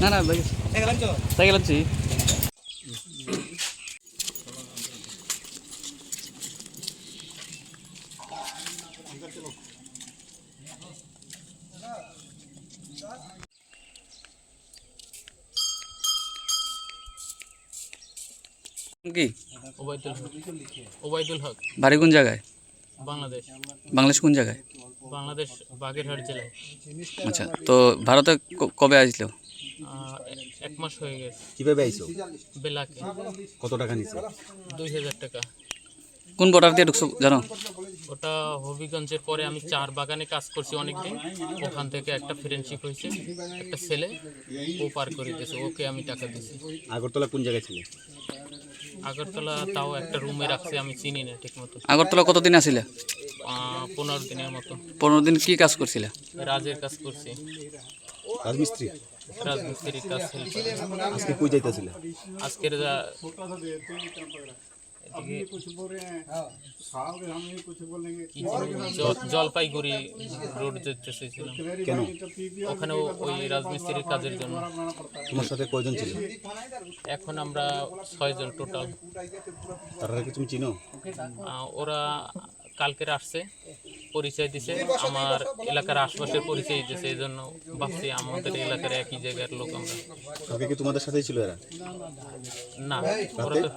না না সাইকেল আনছি কি ওবায়দুল হক ওবায়দুল হক। বাড়ি কোন জায়গায়? বাংলাদেশ। বাংলাদেশ কোন জায়গায়? বাংলাদেশ বাগেরহাট জেলায়। আচ্ছা তো ভারতে কবে আসলো? এক মাস হয়ে গেছে। কীভাবে আইছো? বেলাকে। কত টাকা নিছে? দুই হাজার টাকা। কোন বর্ডার দিয়ে ঢুকছো জানো? ওটা হবিগঞ্জের পরে আমি চার বাগানে কাজ করছি অনেকদিন। ওখান থেকে একটা ফ্রেন্ডশিপ হয়েছে একটা ছেলে ও পার করে দিয়েছে ওকে আমি টাকা দিয়েছি। আগরতলা কোন জায়গায় ছিলে? আগরতলা তাও একটা রুমে রাখছে আমি চিনি না ঠিক মতো আগরতলা কতদিন আসিলে? পনেরো দিনের মতো। পনেরো দিন কি কাজ করছিলে? রাজের কাজ করছি। রাজমিস্ত্রি? রাজমিস্ত্রির কাজ। আজকে কই যাইতেছিলে? আজকের জলপাইগুড়ি রোড যেতে চেয়েছিলাম কেন? ওখানেও ওই রাজমিস্ত্রির কাজের জন্য। তোমার সাথে কয়জন ছিল? এখন আমরা ছয়জন টোটাল। তারা কি তুমি চিনো? ওরা কালকের আসছে পরিচয় দিছে। আমার এলাকার আশপাশের পরিচয় দিছে এই জন্য ভাবছি আমাদের এলাকার একই জায়গার লোক আমরা। কি তোমাদের সাথেই ছিল এরা? না ওরা তো